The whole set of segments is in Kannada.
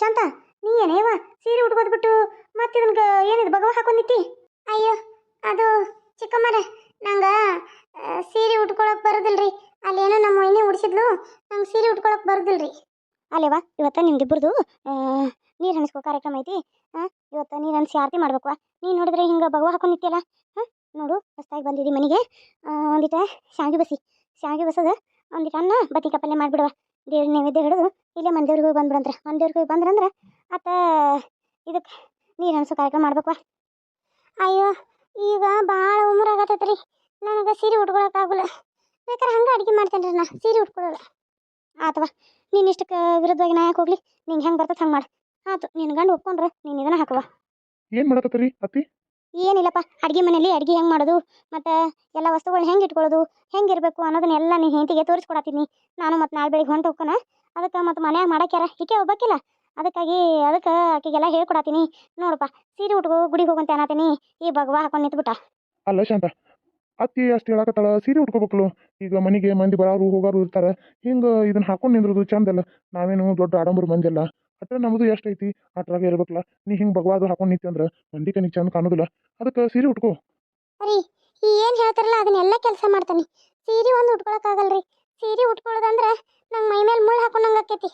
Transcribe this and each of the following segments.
ಶಾಂತ, ನೀ ಏನೇವ ಸೀರೆ ಉಟ್ಕೋದ್ಬಿಟ್ಟು ಮತ್ತೆ ನನ್ಗೆ ಏನಿದು ಬಗವ ಹಾಕೊಂಡಿತ್ತಿ ಅಯ್ಯೋ, ಅದು ಚಿಕ್ಕಮ್ಮರ, ನಂಗೆ ಸೀರೆ ಉಟ್ಕೊಳಕ್ ಬರೋದಿಲ್ರಿ. ಅಲ್ಲೇನೋ ನಮ್ಮ ಎಣ್ಣೆ ಉಡಿಸಿದ್ಲು, ನಂಗೆ ಸೀರೆ ಉಟ್ಕೊಳಕ್ ಬರೋದಿಲ್ರಿ. ಅಲ್ಲೇವಾ ಇವತ್ತ ನಿಮ್ದಿಬ್ಬರದು ನೀರು ಹಣಿಸ್ಕೋ ಕಾರ್ಯಕ್ರಮ ಐತಿ. ಹಾಂ ಇವತ್ತು ನೀರು ಹಣಿಸಿ ಆರತಿ ಮಾಡ್ಬೇಕು ನೀ ನೋಡಿದ್ರೆ ಹಿಂಗೆ ಭಗವ ಹಾಕೊಂಡಿತ್ತಲ್ಲ ಹಾಂ, ನೋಡು, ಹೊಸ್ದಾಗಿ ಬಂದಿದ್ದೀವಿ ಮನೆಗೆ. ಒಂದಿಟ ಶಾವಿಗೆ ಬಸಿ, ಶಾವಿಗೆ ಬಸೋದು, ಒಂದಿಟ ಅನ್ನ ಬದ್ನಿಕಾಯಿ ಪಲ್ಯ ಮಾಡಿಬಿಡುವ ದೇವ್ರ ನೈವೇದ್ಯ ಹಿಡಿದು ಇಲ್ಲೇ ಮಂದೇವ್ರಿಗೆ ದೇವ್ರಿಗೆ ಹೋಗಿ ಬಂದ್ಬಿಡಂದ್ರೆ ಮಂದೇವ್ರಿಗೆ ಹೋಗಿ ಬಂದ್ರಂದ್ರೆ ಅತ್ತ ಇದಕ್ಕೆ ನೀರು ಹಣಿಸೋ ಕಾರ್ಯಕ್ರಮ ಮಾಡ್ಬೇಕು ಅಯ್ಯೋ, ಈಗ ಭಾಳ ಉಮ್ರ ರೀ ನನಗೆ ಸೀರೆ ಉಟ್ಕೊಳಕ್ಕಾಗಲ್ಲ ಬೇಕಾದ್ರೆ ಹಂಗೆ ಅಡುಗೆ ಮಾಡ್ತೇನೆ ರೀ ನಾ. ಸೀರೆ ಉಟ್ಕೊಳ್ಳಲ್ಲ ಆತವಾ ನೀನು ಇಷ್ಟಕ್ಕೆ ವಿರುದ್ಧವಾಗಿ ನಾ ಯಾಕೆ ಹೋಗ್ಲಿ? ನಿಂಗೆ ಹೆಂಗೆ ಬರ್ತದೆ ಹಂಗೆ ಮಾಡು. ಆತು ನಿನ್ನ ಗಂಡು ಒಪ್ಕೊಂಡ್ರೆ ನೀನು ಇದನ್ನ ಹಾಕುವ ಏನು ಮಾಡಕತ್ತೀರಿ ಅತ್ತಿ? ಏನಿಲ್ಲಪ್ಪ, ಅಡುಗೆ ಮನೆಯಲ್ಲಿ ಅಡುಗೆ ಹೆಂಗೆ ಮಾಡೋದು? ಮತ್ತು ಎಲ್ಲ ವಸ್ತುಗಳನ್ನ ಹೆಂಗೆ ಇಟ್ಕೊಳ್ಳೋದು? ಹೆಂಗೆ ಇರಬೇಕು ಅನ್ನೋದನ್ನೆಲ್ಲ ನೀ ಹೆಂಡತಿಗೆ ತೋರಿಸ್ಕೊಡತ್ತೀನಿ. ನಾನು ಮತ್ತು ನಾಳೆ ಬೆಳಿಗ್ಗೆ ಹೊಂಟು ಹೋಗ್ಕನ ಅದಕ್ಕೆ ಮತ್ತು ಮನ್ಯಾಗ ಮಾಡಕ್ಯಾರ ಈಕೆ ಹೋಗ್ಬೇಕಿಲ್ಲ ಅದಕ್ಕಾಗಿ ಅದಕ್ಕೆ ಆಕೆಗೆಲ್ಲ ಹೇಳ್ಕೊಡತ್ತೀನಿ. ನೋಡಪ್ಪ, ಸೀರೆ ಉಟ್ಕೋ, ಗುಡಿಗೆ ಹೋಗಂತ ಅನ್ನತೀನಿ ಈ ಭಗವ ಹಾಕೊಂಡು ನಿಂತ್ಬಿಟ್ಟ. ಅಲ್ಲ ಶಾಂತ ಅತ್ತಿ ಅಷ್ಟು ಹೇಳಕತ್ತಾಳ, ಸೀರೆ ಉಟ್ಕೋಬೇಕಲು ಈಗ ಮನೆಗೆ ಮಂದಿ ಬರೋರು ಹೋಗೋರು ಇರ್ತಾರೆ. ಹಿಂಗೆ ಇದನ್ನ ಹಾಕೊಂಡು ನಿಂದ್ರದು ಚಂದಲ್ಲ. ನಾವೇನು ದೊಡ್ಡ ಆಡಂಬರ ಮಂದಿ ಅಲ್ಲ. ಅಟ್ಟ ನಮ್ಮದು ಎಷ್ಟೈತಿ ಅಟ್ರಾಗ ಇರ್ಬೇಕಲ್ಲ ನೀ ಹಿಂಗೆ ಭಗವಾದು ಹಾಕೊಂಡು ನಿಂತಿ ಅಂದ್ರೆ ಮಂದಿ ಕನಿಗೆ ಚಂದ ಕಾಣೋದಿಲ್ಲ. ಅದಕ್ಕೆ ಸೀರೆ ಉಟ್ಕೋ. ರೀ ಈ ಏನು ಹೇಳ್ತಾರಲ್ಲ ಅದನ್ನೆಲ್ಲ ಕೆಲಸ ಮಾಡ್ತಾನೆ. ಸೀರೆ ಒಂದು ಉಟ್ಕೊಳಕ್ಕಾಗಲ್ರಿ ಸೀರೆ ಉಟ್ಕೊಳ್ಳೋದಂದ್ರೆ ನಂಗೆ ಮೈ ಮೇಲೆ ಮುಳ್ಳು ಹಾಕೊಂಡಂಗೆ ಆಕೈತಿ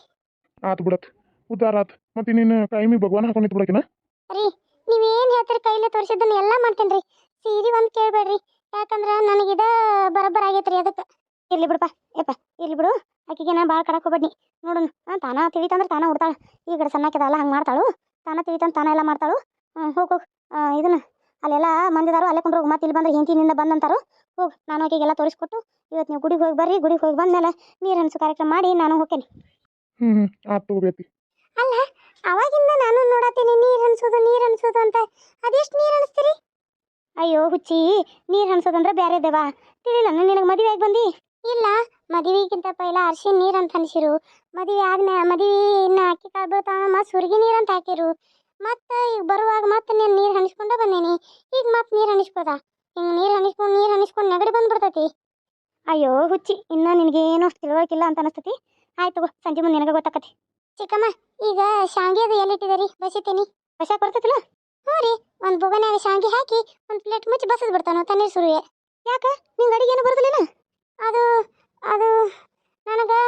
ಆತು ಬಿಡತ್. ಉದ್ದಾರ ಆತ್. ಮತ್ತೆ ನೀನು ಕೈಮಿ ಭಗವಾನ್ ಹಾಕೊಂಡು ನಿಂತು ಬಿಡಕಿನ ರೀ ಏನು ಹೇಳ್ತೀರಿ ಕೈಲೇ ತೋರಿಸಿದ್ದನ್ನ ಎಲ್ಲ ಮಾಡ್ತೇನೆ ರೀ. ಸೀರೆ ಒಂದು ಕೇಳಬೇಡ್ರಿ. ಯಾಕಂದ್ರೆ ನನಗಿದ ಬರೋಬ್ಬರ ಆಗೈತೆ ರೀ ಅದಕ್ಕೆ. ಇರ್ಲಿ ಬಿಡಪ್ಪ. ಯಪ್ಪ ಇರ್ಲಿ ಬಿಡು. ಆಕಿಗೆ ನಾನು ಭಾಳ ಕಡಕ್ಕೆ ಹೋಗ್ಬೇಡಿ ನೋಡೋಣ ಹಾಂ ತಾನ ತಿಳಿತಂದ್ರೆ ತಾನ ಉಡ್ತಾಳೆ. ಈ ಕಡೆ ಸಣ್ಣಕ್ಕಿದಲ್ಲ ಹಂಗೆ ಮಾಡ್ತಾಳು. ತಾನ ತಿಳಿತಂದ್ರೆ ತಾನ ಎಲ್ಲ ಮಾಡ್ತಾಳು. ಹ್ಞೂ ಹೋಗಿ ಹೋಗಿ. ಇದನ್ನ ಅಲ್ಲೆಲ್ಲ ಮಂದಿದಾರು ಅಲ್ಲೇ ಕೊಂಡ್ರು ಮತ್ತೆ ಇಲ್ಲಿ ಬಂದ್ರೆ ಹಿಂತಿನಿಂದ ಬಂದಂತಾರು ಹೋಗಿ ನಾನು ಆಕೆಗೆಲ್ಲ ತೋರಿಸ್ಕೊಟ್ಟು ಇವತ್ತು ನೀವು ಗುಡಿಗೆ ಹೋಗಿ ಬರ್ರಿ ಗುಡಿಗೆ ಹೋಗಿ ಬಂದಮೇಲೆ ನೀರು ಹಂಚು ಕಾರ್ಯಕ್ರಮ ಮಾಡಿ ನಾನು ಹೋಗ್ತೇನೆ. ಹ್ಞೂ ಹ್ಞೂ ಅಲ್ಲ ಅವಾಗಿಂದ ನಾನು ನೋಡತ್ತೀನಿ ನೀರು ಹಣಿಸೋದು ನೀರು ಹಣಿಸೋದು ಅಂತ. ಅದೆಷ್ಟು ನೀರು ಹಣಿಸ್ತೀರಿ ಅಯ್ಯೋ ಹುಚ್ಚಿ ನೀರು ಹಣಿಸೋದಂದ್ರೆ ಬೇರೆ ದೇವಾ. ತಿಳಿಲ್ಲ ನಿನಗೆ ಮದುವೆ ಆಗಿ ಬಂದಿ. ಇಲ್ಲ, ಮದುವೆಗಿಂತ ಪೈಲ ಅರ್ಶಿನ ನೀರು ಅಂತ ಅನ್ಸಿರು. ಮದುವೆ ಆದ್ಮೇಲೆ ಮದುವೆ ಇನ್ನು ಅಕ್ಕಿ ಕಾಳು ಬೀಳ್ತಾವ ಮತ್ತು ಸುರ್ಗಿ ನೀರು ಅಂತ ಹಾಕಿರು. ಮತ್ತೆ ಈಗ ಬರುವಾಗ ಮತ್ತೆ ನೀನು ನೀರು ಹಣಿಸ್ಕೊಂಡೇ ಬಂದೇನಿ. ಈಗ ಮತ್ತೆ ನೀರು ಹಣಿಸ್ಬೋದ ಹಿಂಗೆ ನೀರು ಹಣಿಸ್ಕೊಂಡು ನೀರು ಹಣಿಸ್ಕೊಂಡು ನೆಗಡಿ ಬಂದ್ಬಿಡ್ತೈತಿ. ಅಯ್ಯೋ ಹುಚ್ಚಿ, ಇನ್ನು ನಿನಗೇನು ಅಷ್ಟು ತಿಳುವಳಿಕಿಲ್ಲ ಅಂತ ಅನಿಸ್ತತಿ. ಆಯ್ತು ಸಂಜೆ ಮುಂದೆ ನಿನಗೆ ಗೊತ್ತಾಕತಿ. ಚಿಕ್ಕಮ್ಮ, ಈಗ ಶಾಂಗಿದು ಎಲ್ಲಿಟ್ಟಿದ್ದೀರಿ ಬಸಿತೀನಿ. ಬಸ ಬರ್ತೈತಿಲ್ಲ ಹ್ಞೂ ರೀ, ಒಂದು ಬೊಗನ್ಯಾಗ ಶಾಂಗಿ ಹಾಕಿ, ಒಂದು ಪ್ಲೇಟ್ ಮುಚ್ಚಿ ಬಸದ್ ಬಿಡ್ತಾನೋ ತಣ್ಣೀರು ಸುರುವೆ. ಯಾಕೆ? ನಿಂಗೆ ಅಡಿಗೆ ಏನು ಬರೋದಿಲ್ಲ ಅದು ಅದು ನನಗೆ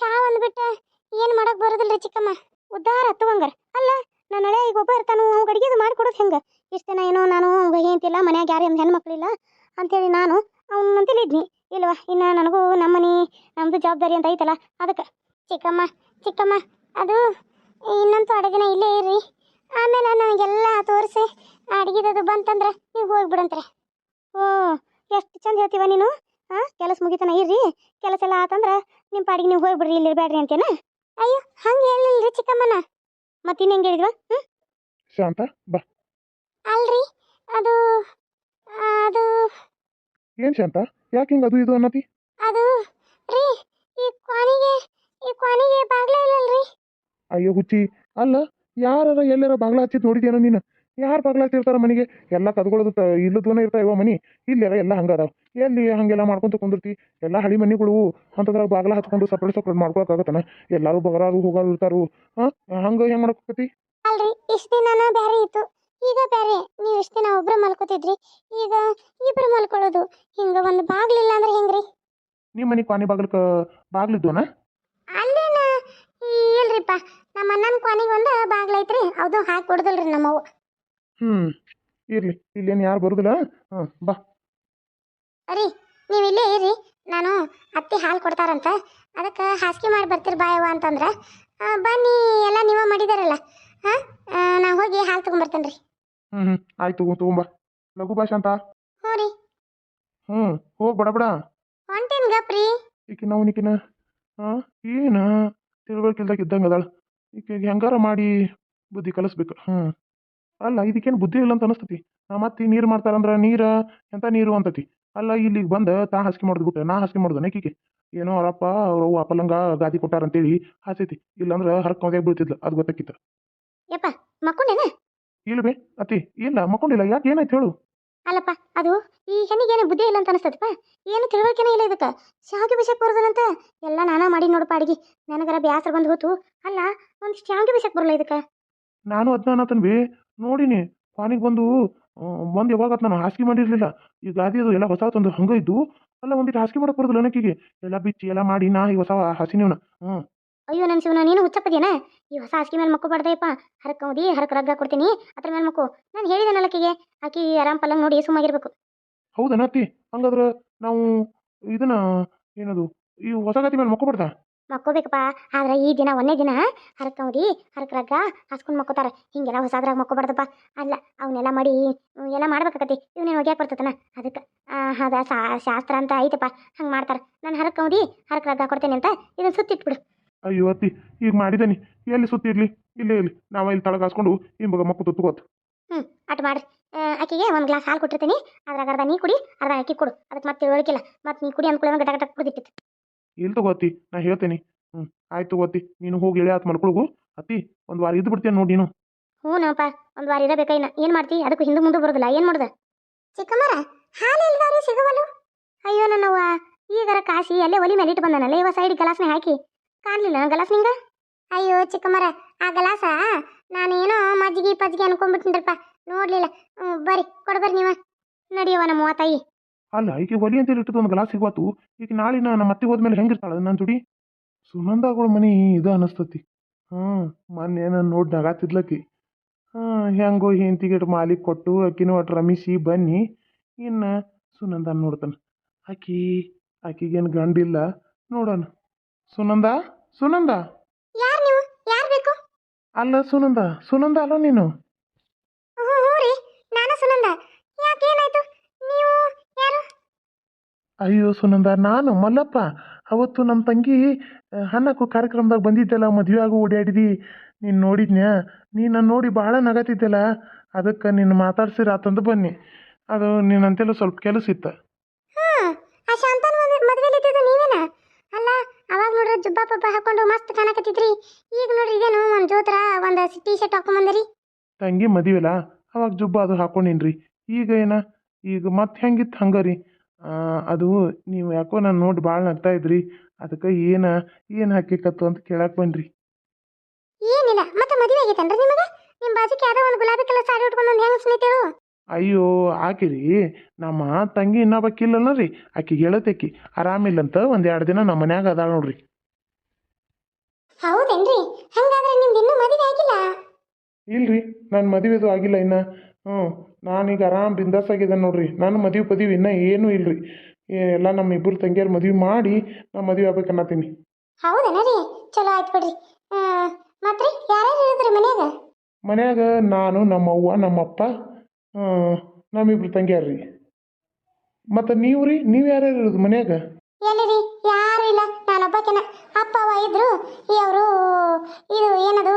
ಚಾ ಒಂದು ಬಿಟ್ಟು ಏನು ಮಾಡೋಕೆ ಬರೋದಿಲ್ಲ ರೀ ಚಿಕ್ಕಮ್ಮ? ಉದ್ದಾರ ಹತ್ತುವಂಗಾರ. ಅಲ್ಲ ನನ್ನ ಹಳೆ ಈಗ ಒಬ್ಬ ಇರ್ತಾನು, ಅವ್ಗೆ ಅಡುಗೆದು ಮಾಡಿಕೊಡೋದು ಹೆಂಗೆ? ಇಷ್ಟು ದಿನ ಏನೋ ನಾನು ಹೆಂತಿಲ್ಲ ಮನ್ಯಾಗ ಯಾರು ಒಂದು ಹೆಣ್ಮಕ್ಳಿಲ್ಲ ಅಂಥೇಳಿ ನಾನು ಅವ್ನ ತಿಳಿದ್ನಿ ಇಲ್ವಾ, ಇನ್ನು ನನಗೂ ನಮ್ಮನೆ ನಮ್ಮದು ಜವಾಬ್ದಾರಿ ಅಂತ ಐತಲ್ಲ, ಅದಕ್ಕೆ. ಚಿಕ್ಕಮ್ಮ ಚಿಕ್ಕಮ್ಮ, ಅದು ಇನ್ನಂತೂ ಅಡುಗೆನ ಇಲ್ಲೇ ಇರ್ರಿ. ಆಮೇಲೆ ನನಗೆಲ್ಲ ತೋರಿಸಿ, ಅಡುಗೆದದು ಬಂತಂದ್ರೆ ನೀವು ಹೋಗ್ಬಿಡಂತ್ರೆ. ಓ, ಎಷ್ಟು ಚಂದ ಹೇಳ್ತೀವ ನೀನು? ಹಾಂ ಕೆಲಸ ಮುಗಿತನ ಇರ್ರಿ. ಕೆಲಸ ಎಲ್ಲ ಆತಂದ್ರೆ ನಿಮ್ಮ ಪಾಡಿಗೆ ನೀವು ಹೋಗ್ಬಿಡ್ರಿ ಇಲ್ಲಿ ಇರಬೇಡ್ರಿ ಅಂತೇನ? ಅಯ್ಯೋ ಹಂಗೆ ಹೇಳಿಲ್ರಿ ಚಿಕ್ಕಮ್ಮನ. ಮತ್ತೆ ಇನ್ನು ಹೆಂಗೆ ಹೇಳಿದ್ವಾ ಹ್ಞೂ ಶಾಂತ ಬಾ. ಅಲ್ರಿ ಅದು ಅದು ಏನು ಶಾಂತ? ಯಾಕೆ ಹಿಂಗೆ ಅದು ಇದು ಅನ್ನತಿ? ಅದು ರೀ ಈ ಕ್ವಾನಿಗೆ ಈ ಕ್ವಾನಿಗೆ ಬಾಗ್ಲೇ ಇಲ್ಲಲ್ರಿ. ಅಯ್ಯೋ ಹುಚ್ಚಿ. ಅಲ್ಲ ಯಾರ ಎಲ್ಲಾರ ಬಾಗ್ಲ ಹಚ್ಚಿ ನೋಡಿದ್ಯಾನೋ ನೀನು? ಯಾರು ಬಾಗ್ಲ ಹಚ್ಚಿರ್ತಾರ ಮನೆಗೆ? ಎಲ್ಲ ಕದ್ಕೊಳ್ಳೋದು ಇಲ್ಲದೂನೇ ಇರ್ತಾವ ಮನಿ? ಇಲ್ಲೆಲ್ಲ ಎಲ್ಲ ಹಂಗೆ ಅದಾವ ಎಲ್ಲಿ ಹಂಗೆಲ್ಲ ಮಾಡ್ಕೊಂತ ಕುಂದಿರ್ತಿ? ಎಲ್ಲ ಹಳಿ ಮನೆಗಳು ಅಂತದ್ರಾಗ ಬಾಗ್ಲ ಹತ್ಕೊಂಡು ಸಪ್ರೇಟ್ ಸಪ್ರೇಟ್ ಮಾಡ್ಕೊಳಕ್ಕಾಗತ್ತನ ಎಲ್ಲಾರು ಬಗರಾರು ಹೋಗೋರು ಇರ್ತಾರು. ಹಾಂ ಹಂಗೆ ಹೆಂಗೆ ಮಾಡ್ಕೊತಿ ಅಲ್ರಿ ಇಷ್ಟ ದಿನ ಬೇರೆ ಇತ್ತು. ಈಗ ಬೇರೆ ನೀವು ಇಷ್ಟ ದಿನ ಒಬ್ರು ಮಲ್ಕೋತಿದ್ರಿ. ಈಗ ಇಬ್ರು ಮಲ್ಕೊಳ್ಳೋದು ಹಿಂಗ ಒಂದು ಬಾಗ್ಲಿಲ್ಲ ಅಂದ್ರೆ ಹೆಂಗ್ರಿ? ನಿಮ್ಮ ಮನೆ ಕ್ವಾನಿ ಬಾಗ್ಲಕ್ಕೆ ಬಾಗ್ಲಿದ್ದೋನ? ಅಲ್ಲೇನ? ಇಲ್ರಿಪ್ಪ ನಮ್ಮ ಅಣ್ಣನ ಕ್ವಾನಿಗೆ ಒಂದು ಬಾಗ್ಲ ಐತ್ರಿ. ಅದು ಹಾಕಿ ಕೊಡ್ದಲ್ರಿ ನಮ್ಮವು. ಹ್ಞೂ ಇರ್ಲಿ. ಇಲ್ಲೇನು ಯಾರು ಬರುದಿಲ್ಲ. ಹಾಂ ಬಾ. ರೀ ನೀವು ಇಲ್ಲೇ ಇರಿ ನಾನು ಅತ್ತಿ ಹಾಲು ಕೊಡ್ತಾರಂತ. ಅದಕ್ಕೆ ಹಾಸಿಗೆ ಮಾಡಿ ಬರ್ತೀರಿ ಬಾಯವ್ವ ಅಂತಂದ್ರೆ ಬನ್ನಿ ಎಲ್ಲ ನೀವೇ ಮಾಡಿದಾರಲ್ಲ. ಹಾಂ ನಾ ಹೋಗಿ ಹಾಲು ತೊಗೊಂಬರ್ತೇನೆ ರೀ ಹ್ಞೂ ಹ್ಞೂ ಆಯ್ತು ತಗೊಂಬ. ಲಘು ಭಾಷೆ ಅಂತ? ಹ್ಞೂ ರೀ. ಹ್ಞೂ ಹೋಗಿ ಬಡ ಬಡ. ಹೊಂಟೇನ್ ಗಪ್ರಿ ಈಕಿನ ನಿಕಿನ ಹಾಂ ಏನು? ತಿಳ್ಬೇಕಿಲ್ದಾಗ ಇದ್ದಂಗೆ ಅದಾಳ. ಈಕೆಗೆ ಹೆಂಗಾರ ಮಾಡಿ ಬುದ್ಧಿ ಕಲಿಸ್ಬೇಕು. ಹ್ಞೂ ಅಲ್ಲ ಇದಕ್ಕೇನು ಬುದ್ಧಿ ಇಲ್ಲ ಅಂತ ಅನಿಸ್ತತಿ. ಮತ್ತೆ ನೀರು ಮಾಡ್ತಾರಂದ್ರೆ ನೀರು ಎಂಥ ನೀರು ಅಂತತಿ. ಅಲ್ಲ ಇಲ್ಲಿಗೆ ಬಂದು ತಾ ಹಾಸಿಗೆ ಮಾಡಿದ್ಬಿಟ್ಟೆ ನಾ ಹಾಸಿಗೆ ಮಾಡ್ದೆ ಕಿಕಿ ಏನೋ ಅವರಪ್ಪ ಅವ್ರ ಅವ್ವ ಅಪ್ಪಲಂಗ ಗಾದಿ ಕೊಟ್ಟಾರಂತೇಳಿ ಹಾಸೈತಿ ಇಲ್ಲಾಂದ್ರೆ ಹರ್ಕೊಂಡೇ ಬೀಳ್ತಿದ್ಲು. ಅದು ಗೊತ್ತಾಕಿತ್ತು. ಯಪ್ಪ ಮಕ್ಕೊಂಡೇನ? ಇಲ್ಲ ಬೇ ಅತ್ತಿ ಇಲ್ಲ ಮಕ್ಕೊಂಡಿಲ್ಲ. ಯಾಕೆ ಏನಾಯ್ತು ಹೇಳು? ಅಲ್ಲಪ್ಪ ಅದು ಈ ಹೆಣ್ಣಿಗೇನು ಬುದ್ಧಿ ಇಲ್ಲ ಅಂತ ಅನಿಸ್ತದಪ್ಪ. ಏನು ತಿಳುವಳಿಕೆನೇ ಇಲ್ಲ ಇದಕ್ಕೆ. ಶಾವಿಗೆ ಬಿಸಕ್ ಬರೋದನಂತ. ಎಲ್ಲ ನಾನಾ ಮಾಡಿ ನೋಡಪ್ಪ ಅಡಿಗೆ. ನನಗರ ಬ್ಯಾಸರ ಬಂದು ಹೋತು. ಅಲ್ಲ ಒಂದು ಶಾವಿಗೆ ಬಿಸಕ್ ಬರಲ್ಲ ಇದಕ್ಕೆ? ನಾನು ಅದನ್ನ ಅನ್ನತನ್ವಿ ನೋಡಿನಿ. ಪಾನಿಗೆ ಬಂದು ಬಂದು ಯಾವಾಗ ನಾನು ಹಾಸಿಗೆ ಮಾಡಿರಲಿಲ್ಲ. ಈ ಗಾದಿ ಅದು ಎಲ್ಲ ಹೊಸ ತಂದು ಹಂಗೆ ಇದ್ದು ಅಲ್ಲ ಒಂದಿಟ್ಟು ಹಾಸಿಗೆ ಮಾಡಕ್ಕೆ ಬರೋದಿಲ್ಲ ನನಗೀಗೆ ಎಲ್ಲ ಬಿಚ್ಚಿ ಎಲ್ಲ ಮಾಡಿ ನಾ ಈ ಹೊಸ ಹಸಿನೀವ್ನ. ಹ್ಞೂ. ಅಯ್ಯೋ ನನ್ನ ಶಿವನ ನೀನು ಹುಚ್ಚಪ್ಪದೇನ ಈ ಹೊಸ ಹಾಸಿಗೆ ಮೇಲೆ ಮಕ್ಕೋ ಹರಕ ಕೌದಿ ಹರಕ್ ರಗ್ಗ ಕೊಡ್ತೀನಿ. ಅದ್ರ ಮೇಲೆ ಮಕ್ಕೋ. ನಾನು ಹೇಳಿದೆ ನಲಕಿಗೆ ಆಕಿ ಆರಾಮ್ ಪಲ್ಲಂಗ್ ನೋಡಿ ಸುಮ್ಮಾಗಿರ್ಬೇಕು. ಹೌದಾ ಅತ್ತಿ? ಹಂಗಾದ್ರೆ ನಾವು ಇದನ್ನ ಏನದು ಈ ಹೊಸ ಗಾದಿ ಮೇಲೆ ಮಕ್ಕೊಬಾರ್ದ ಮಕ್ಕೋಬೇಕಪ್ಪ. ಆದ್ರೆ ಈ ದಿನ ಒಂದೇ ದಿನ ಹರಕ್ ಕೌದಿ ಹರಕ್ ರಗ್ಗ ಹಾಸ್ಕೊಂಡು ಮಕ್ಕೋತಾರ. ಹಿಂಗೆಲ್ಲ ಹೊಸಾದ್ರಾಗ ಮಕ್ಕೋಬಾರ್ದಪ್ಪ. ಅಲ್ಲ ಅವನ್ನೆಲ್ಲ ಮಾಡಿ ಹ್ಮ್, ಎಲ್ಲ ಮಾಡ್ಬೇಕಾಕತಿ ಇವನೇ ಹೋಗ್ಯಾಕ ಬರ್ತತನ? ಅದಕ್ಕೆ ಅದ ಶಾಸ್ತ್ರ ಅಂತ ಐತಪ್ಪ. ಹಂಗೆ ಮಾಡ್ತಾರ. ನಾನು ಹರಕ್ ಕೌದಿ ಹರಕ್ ರಗ್ಗ ಕೊಡ್ತೇನೆ ಅಂತ ಇದನ್ನ ಸುತ್ತಿಟ್ಬಿಡು. ಅಯ್ಯೋ ಅತ್ತಿ ಈಗ ಮಾಡಿದ್ದೇನೆ ಎಲ್ಲಿ ಸುತ್ತಿರ್ಲಿ? ಇಲ್ಲೇ ಇಲ್ಲಿ ನಾವು ಇಲ್ಲಿ ತಳಗ ಹಾಸ್ಕೊಂಡು ಹಿಂಬಗ ಮಕ್ಕು ತುತ್ತುಕೋತು ಹ್ಞೂ ಅಟ್ ಮಾಡ್ರಿ. ಆಕೆಗೆ ಒಂದು ಗ್ಲಾಸ್ ಹಾಲು ಕೊಟ್ಟಿರ್ತೀನಿ. ಅದ್ರಾಗ ಅರ್ಧ ನೀ ಕುಡಿ ಅರ್ಧ ಅಕ್ಕಿ ಕೊಡು. ಅದಕ್ಕೆ ಮತ್ತೆ ತಿಳುವಳಿಕಿಲ್ಲ ಮತ್ತೆ ನೀ ಕುಡಿ ಅನ್ಕೊಳ್ಳೋ ಗಟ ಗಟ ಕುಡಿದಿತ್ತು ಇಲ್ಲಿ ತಗೋತಿ ನಾ ಹೇಳ್ತೇನೆ. ಹ್ಞೂ ಆಯ್ತು ತಗೋತಿ ನೀನು ಹೋಗಿ ಇಳೆ ಆತು ಮಲ್ಕೊಳಗು. ಅತ್ತಿ, ಒಂದು ವಾರ ಇದ್ದು ಬಿಡ್ತೇನೆ ನೋಡಿ ನೀನು. ಹ್ಞೂನಪ್ಪ ಒಂದು ವಾರ ಇರಬೇಕೈನ ಏನು ಮಾಡ್ತಿ? ಅದಕ್ಕೆ ಹಿಂದೆ ಮುಂದೆ ಬರೋದಿಲ್ಲ. ಏನು ಮಾಡ್ದೆ? ಚಿಕ್ಕಮ್ಮರ, ಹಾಲು ಇಲ್ದಾರಿ ಸಿಗವಲು ಅಯ್ಯೋ ನನ್ನವ್ವ, ಈಗರ ಕಾಸಿ ಅಲ್ಲೇ ಒಲಿ ಮೇಲೆ ಇಟ್ಟು ಬಂದನಲ್ಲ, ಇವ ಸೈಡ್ ಗಲಾಸ್ನ ಹಾಕಿ. ಕಾಣಲಿಲ್ಲ ಗಲಾಸ್ ನಿಂಗ? ಅಯ್ಯೋ ಚಿಕ್ಕಮ್ಮರ, ಆ ಗಲಾಸ ನಾನೇನೋ ಮಜ್ಜಿಗೆ ಪಜ್ಜಿಗೆ ಅನ್ಕೊಂಡ್ಬಿಟ್ಟಿನ್ರಪ್ಪ ನೋಡ್ಲಿಲ್ಲ. ಬರ್ರಿ ಕೊಡ್ಬರ್ರಿ ನೀವ. ನಡಿಯವ ನಮ್ಮ ತಾಯಿ. ಅಲ್ಲ ಈಗ ಒಲಿ ಅಂತೇಳಿ ಇಟ್ಟು ಒಂದು ಗ್ಲಾಸ್ ಸಿಗುವತ್ತು ಈಗ ನಾಳೆ ನಾ ನಮ್ಮ ಅತ್ತೆ ಹೋದ್ಮೇಲೆ ಹೆಂಗಿರ್ತಾಳ? ನನ್ನ ಜೋಡಿ? ಸುನಂದಾಗಳ ಮನೆ ಇದು ಅನಸ್ತತಿ. ಹ್ಞೂ ಮೊನ್ನೆ ನಾನು ನೋಡಿ ನಗಾತಿದ್ಲಕ್ಕಿ ಹಾಂ ಹೆಂಗೋ ಹೆಂತಿಗೆ ಮಾಲಿಕ್ ಕೊಟ್ಟು ಆಕಿನೂ ಒಟ್ಟು ರಮಿಸಿ ಬನ್ನಿ. ಇನ್ನು ಸುನಂದ ನೋಡ್ತಾನೆ. ಆಕಿ ಆಕಿಗೇನು ಗಂಡಿಲ್ಲ. ನೋಡೋಣ. ಸುನಂದ? ಸುನಂದ? ಅಲ್ಲ ಸುನಂದ ಸುನಂದ ಅಲ್ಲ ನೀನು? ನಾನು ಸುನಂದ ಯಾಕೇನಾಯ್ತು ನೀವು ಯಾರು ಅಯ್ಯೋ ಸುನಂದ ನಾನು ಮಲ್ಲಪ್ಪ ಅವತ್ತು ನಮ್ಮ ತಂಗಿ ಹನ್ನಕ್ಕು ಕಾರ್ಯಕ್ರಮದಾಗ ಬಂದಿದ್ದೆಲ್ಲ ಮದುವೆ ಆಗು ಓಡಾಡಿದಿ. ನೀನು ನೋಡಿದ್ನ್ಯಾ? ನೀನು ನೋಡಿ ಭಾಳ ನಗತಿದ್ದೆಲ್ಲ. ಅದಕ್ಕೆ ನಿನ್ನ ಮಾತಾಡ್ಸಿರಾತಂದು ಬನ್ನಿ. ಅದು ನಿನ್ನಂತೆಲ್ಲ ಸ್ವಲ್ಪ ಕೆಲಸ ಇತ್ತು. ಆ ಶಾಂತನ ಮದುವೆಲಿ ಇದ್ದಿದ್ದು ನೀವೇನ? ಅಲ್ಲ ಅವಾಗ ನೋಡ್ರಿ ಜುಬ್ಬಾ ಪಬ್ಬ ಹಾಕೊಂಡು ಮಸ್ತ್ ಕಾಣಕತ್ತಿದ್ರಿ. ಈಗ ನೋಡ್ರಿ ಇದೇನು ಒಂದು ಜೋತ್ರ ಒಂದು ಟೀ ಶರ್ಟ್ ಹಾಕೊಂಬಂದಿರಿ. ತಂಗಿ ಮದುವೆಲ್ಲ ಅವಾಗ ಜುಬ್ಬ ಅದು ಹಾಕೊಂಡಿನ್ರಿ. ಈಗ ಏನ? ಈಗ ಮತ್ತೆ ಹೆಂಗಿತ್ತು ಹಂಗೆ ರೀ ಆ, ಅದು ನೀವು ಯಾಕೋ ನಾನು ನೋಡಿ ಭಾಳ ನಗ್ತಾ ಇದ್ರಿ. ಅದಕ್ಕೆ ಏನ ಏನು ಹಾಕಿಕತ್ತು ಅಂತ ಕೇಳಕ್ಕೆ ಬನ್ರಿ ಏನಿಲ್ಲ ಮತ್ತೆ ಮದುವೆ ಆಗೈತೇನ್ರಿ ನಿಮಗೆ? ನಿಮ್ಮ ಬಾಜುಕ್ಕೆ ಯಾವ್ದೋ ಒಂದು ಗುಲಾಬಿ ಕಲರ್ ಸಾರಿ ಉಟ್ಕೊಂಡು ಒಂದು ಹೆಂಗ್ ಸ್ನೇಹಿತರು? ಅಯ್ಯೋ ಆಕಿರಿ ನಮ್ಮ ತಂಗಿ ಇನ್ನೊಬ್ಬಕ್ಕಿಲ್ಲಲ್ಲ ರೀ. ಆಕಿಗೆ ಹೇಳತೇಕಿ ಆರಾಮಿಲ್ಲಂತ ಒಂದು ಎರಡು ದಿನ ನಮ್ಮ ಮನ್ಯಾಗ ಅದಾಳ ನೋಡ್ರಿ. ಹೌದೇನ್ರಿ? ಹಂಗಾದ್ರೆ ನಿಮ್ದು ಇನ್ನೂ ಮದುವೆ ಆಗಿಲ್ಲ? ಇಲ್ರಿ ನನ್ನ ಮದುವೆದು ಆಗಿಲ್ಲ ಇನ್ನು. ಹ್ಞೂ ನಾನೀಗ ಆರಾಮ್ ಬಿಂದಾಸ್ ಆಗಿದ್ದೇನೆ ನೋಡ್ರಿ. ನಾನು ಮದುವೆ ಪದವಿ ಇನ್ನೂ ಏನೂ ಇಲ್ರಿ. ಎಲ್ಲ ನಮ್ಮ ಇಬ್ಬರು ತಂಗಿಯರು ಮದುವೆ ಮಾಡಿ ನಾ ಮದುವೆ ಆಗ್ಬೇಕನ್ನತ್ತೀನಿ ಹೌದೇನ ರೀ? ಚಲೋ ಆಯ್ತು ಬಿಡ್ರಿ. ಮತ್ತೆ ಯಾರ್ಯಾರು ಇರಿದ್ರಿ ಮನ್ಯಾಗ? ಮನ್ಯಾಗ ನಾನು ನಮ್ಮವ್ವ ನಮ್ಮಪ್ಪ ನಮ್ಮಿಬ್ರು ತಂಗಿಯಾರ ರೀ ಮತ್ತು ನೀವು ರೀ ನೀವು ಯಾರ್ಯಾರು ಇರೋದು ಮನ್ಯಾಗ ಇಲ್ಲ ನಾನೊಬ್ಬಾಕೆನ ಅಪ್ಪ ಅವ್ವ ಇದ್ರು ಈ ಅವರು ಇದು ಏನದು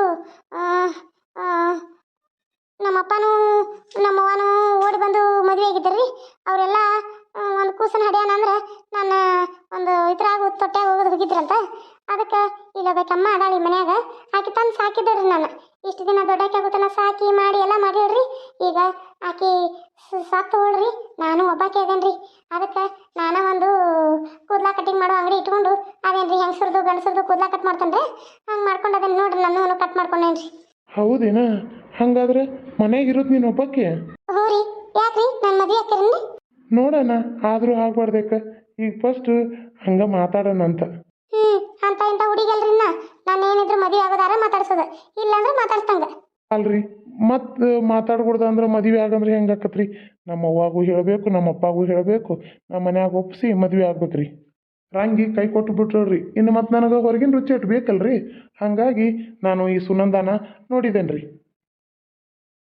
ಆ, ಆ, ನಮ್ಮಪ್ಪನೂ ನಮ್ಮವ್ವನೂ ಓಡಿ ಬಂದು ಮದುವೆ ಆಗಿದ್ದರ್ರಿ ಅವರೆಲ್ಲ ಒಂದು ಕೂಸನ ಹಡ್ಯಾನ ಅಂದ್ರೆ ನನ್ನ ಒಂದು ಇದ್ರಾಗ ತೊಟ್ಯಾಗ ಹೋಗೋದು ಹೋಗಿದ್ರಂತ ಅದಕ್ಕೆ ಇಲ್ಲೊಬ್ಬಾಕಮ್ಮ ಅದಾಳಿ ಮನ್ಯಾಗ. ಆಕಿ ತಂದು ಸಾಕಿದ್ರಿ ನಾನು. ಇಷ್ಟು ದಿನ ದೊಡ್ಡಕ್ಕೆ ಆಗುತ್ತಾನ ಸಾಕಿ ಮಾಡಿ ಎಲ್ಲ ಮಾಡಿಳ್ರಿ ಈಗ ಆಕಿ ಸತ್ತು ಹೋಳ್ರಿ. ನಾನು ಒಬ್ಬಾಕೆ ಅದೇನ್ರಿ. ಅದಕ್ಕೆ ನಾನು ಒಂದು ಕೂದಲ ಕಟಿಂಗ್ ಮಾಡೋ ಅಂಗಡಿ ಇಟ್ಕೊಂಡು ಅದೇನ್ರಿ ಹೆಂಗಸರ್ದು ಗಂಡಸರ್ದು ಕೂದಲ ಕಟ್ ಮಾಡ್ತಾನ್ರಿ. ಹಂಗೆ ಮಾಡ್ಕೊಂಡು ಅದನ್ನು ನೋಡ್ರಿ ನಾನು ಕಟ್ ಮಾಡ್ಕೊಂಡೇನ್ರಿ. ಹೌದೇನಾ? ಹಂಗಾದ್ರೆ ಮನ್ಯಾಗ ಇರೋದು ನೀನು ಒಬ್ಬಕ್ಕೆ ಹ್ಞೂ ರೀ. ಯಾಕ್ರಿ? ನನ್ನ ಮದುವೆ ಹಾಕಿರಿ ನೋಡೋಣ ಆದರೂ ಆಗ್ಬಾರ್ದಕ್ಕ. ಈಗ ಫಸ್ಟ್ ಹಂಗೆ ಮಾತಾಡೋಣ ಅಂತ ಹ್ಞೂ ಅಂತ ಇಂತ ಹುಡುಗಲ್ರಿ ನಾ ನಾನು ಏನಿದ್ರು ಮದುವೆ ಆಗೋದಾರ ಮಾತಾಡ್ಸೋದು. ಇಲ್ಲಾಂದ್ರೆ ಮಾತಾಡ್ಸಂಗ. ಅಲ್ರಿ, ಮತ್ತೆ ಮಾತಾಡ್ಕೊಡ್ದ ಅಂದ್ರೆ ಮದುವೆ ಆಗಂದ್ರೆ ಹೆಂಗೆ ಆಕತ್ರಿ? ನಮ್ಮ ಅವ್ವಾಗೂ ಹೇಳಬೇಕು, ನಮ್ಮ ಅಪ್ಪಾಗೂ ಹೇಳಬೇಕು, ನಮ್ಮ ಮನ್ಯಾಗ ಒಪ್ಪಿಸಿ ಮದುವೆ ಆಗ್ಬೇಕ್ರಿ. ರಂಗಿ ಕೈ ಕೊಟ್ಟು ಬಿಟ್ರಲ್ರಿ, ಇನ್ನು ಮತ್ತೆ ನನಗೆ ಹೊರಗಿನ ರುಚಿ ಇಟ್ಬೇಕಲ್ರಿ ಹಾಗಾಗಿ ನಾನು ಈ ಸುನಂದಾನ ನೋಡಿದ್ದೇನೆ ರೀ